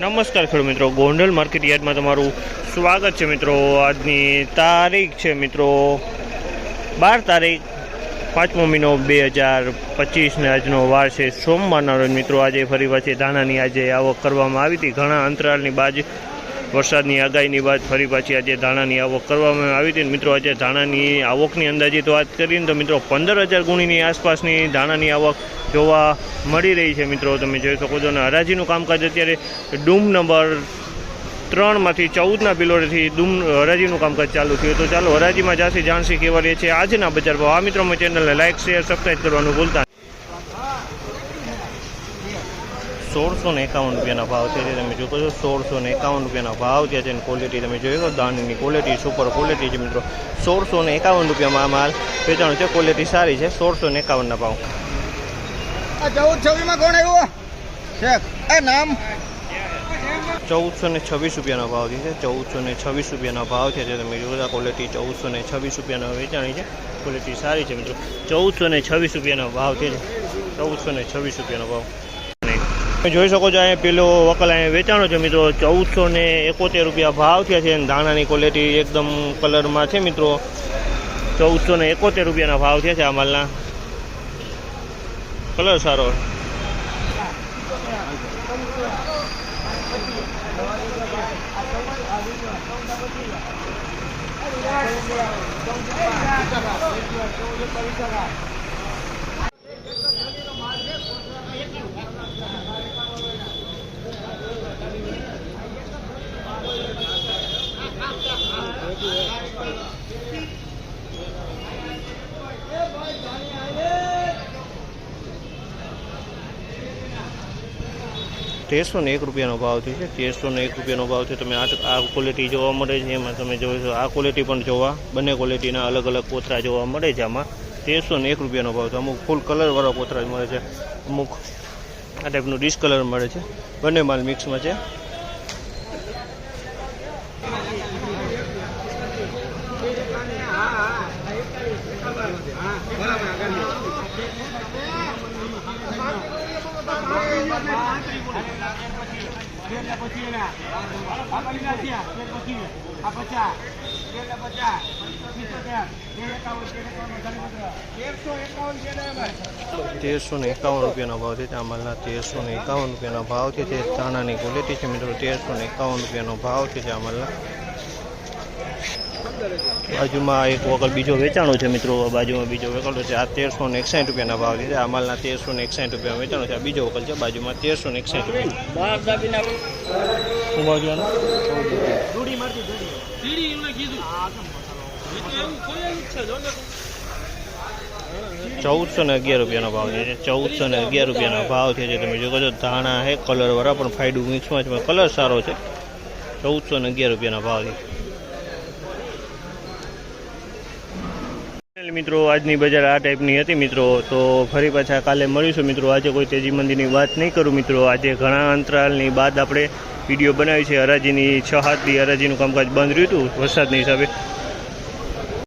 નમસ્કાર ખેડૂત મિત્રો. ગોંડલ માર્કેટ યાર્ડમાં તમારું સ્વાગત છે મિત્રો. આજની તારીખ છે મિત્રો બાર તારીખ, પાંચમો મહિનો બે હજાર પચીસને આજનો વાર છે સોમવારના રોજ મિત્રો. આજે ફરી પાછી દાણાની આજે આવક કરવામાં આવી હતી. ઘણા અંતરાલની બાદ વરસાદની આગાહીની વાત ફરી પાછી આજે ધાણાની આવક કરવામાં આવી હતી મિત્રો આજે ધાણાની આવકની અંદાજિત વાત કરીને તો મિત્રો પંદર હજાર ગુણીની આસપાસની ધાણાની આવક જોવા મળી રહી છે મિત્રો. તમે જોઈ શકો છો અને હરાજીનું કામકાજ અત્યારે ડૂમ નંબર ત્રણમાંથી ચૌદના બિલોરેથી ડૂમ હરાજીનું કામકાજ ચાલુ થયું. તો ચાલો હરાજીમાં જાસી જાણસી કેવા રહે છે આજના બજાર ભાવ. આ મિત્રો ચેનલને લાઇક શેર સબસ્ક્રાઈબ કરવાનું ભૂલતા સોળસો ને એકાવન રૂપિયાના ભાવ છે જે તમે જોતો છો. સોળસો ને એકાવન રૂપિયાના ભાવ જે છે ક્વોલિટી તમે જોઈ શકો દાણની ક્વોલિટી સુપર ક્વોલિટી છે મિત્રો. સોળસો ને એકાવન રૂપિયામાં આ માલ વેચાણ છે. ક્વોલિટી સારી છે. સોળસો ને એકાવનના ભાવ. ચૌદ છવ્વીસમાં કોણ આવ્યું એ નામ? ચૌદસો ને છવ્વીસ રૂપિયાનો ભાવ છે ચૌદસો ને છવ્વીસ રૂપિયાનો ભાવ છે જે તમે જોતા ક્વોલિટી ચૌદસો ને છવ્વીસ રૂપિયાનો વેચાણી છે. ક્વોલિટી સારી છે મિત્રો. ચૌદસો ને છવ્વીસ રૂપિયાનો ભાવ છે ચૌદસો ને છવ્વીસ રૂપિયાનો ભાવ. તમે જોઈ શકો છો અહીંયા પેલો વકલ અહીંયા વેચાણો છે મિત્રો. ચૌદસો ને એકોતેર રૂપિયા ભાવ થયા છે ધાણાની ક્વોલિટી એકદમ કલરમાં છે મિત્રો. ચૌદસો ને એકોતેર રૂપિયાના ભાવ થયા છે આ માલના. કલર સારો. તેરસો ને એક રૂપિયાનો ભાવ છે. તેરસો ને એક રૂપિયાનો ભાવ છે તમે આ આ ક્વોલિટી જોવા મળે છે. એમાં તમે જોઈ છો. આ ક્વોલિટી પણ જોવા, બંને ક્વોલિટીના અલગ અલગ કોથરા જોવા મળે છે આમાં. તેરસો ને એક રૂપિયાનો ભાવ છે અમુક ફૂલ કલરવાળા કોથરા મળે છે. અમુક આ ટાઈપનું ડિસ્કલર મળે છે. બંને માલ મિક્સમાં છે. તેરસો ને એકાવન રૂપિયાનો ભાવ છે. આ માલના તેરસો ને એકાવન રૂપિયાનો ભાવ છે. તે ધાણાની ક્વોલિટી છે મિત્રો, તેરસો ને એકાવન રૂપિયાનો ભાવ છે આ માલના. બાજુમાં એક વકલ બીજો વેચાણો છે મિત્રો બાજુમાં બીજો વેકલો છે. આ તેરસો ને એકસાઠ રૂપિયાના ભાવ છે આ માલના તેરસો ને એકસાઠ રૂપિયા વેચાણો છે. આ બીજો વકલ છે. બાજુમાં તેરસો ને એકસાઠ રૂપિયા. શું ભાવ જોવાનો ચૌદસો ને અગિયાર રૂપિયાનો ભાવ છે. ચૌદસો ને અગિયાર રૂપિયાનો ભાવ છે જે તમે જોવો છો. ધાણા છે કલરવાળા પણ ફાયડું મિક્સમાં છે કલર સારો છે. ચૌદસો ને અગિયાર રૂપિયાના ભાવ છે. મિત્રો, આજની બજાર આ ટાઈપની હતી મિત્રો, તો ફરી પાછા કાલે મળીશું મિત્રો, આજે કોઈ તેજી મંદીની વાત નહીં કરું મિત્રો, આજે ઘણા અંતરાલની બાદ આપણે વીડિયો બનાવી છે, હરાજીની છ હાથથી હરાજીનું કામકાજ બંધ રહ્યું હતું વરસાદની હિસાબે.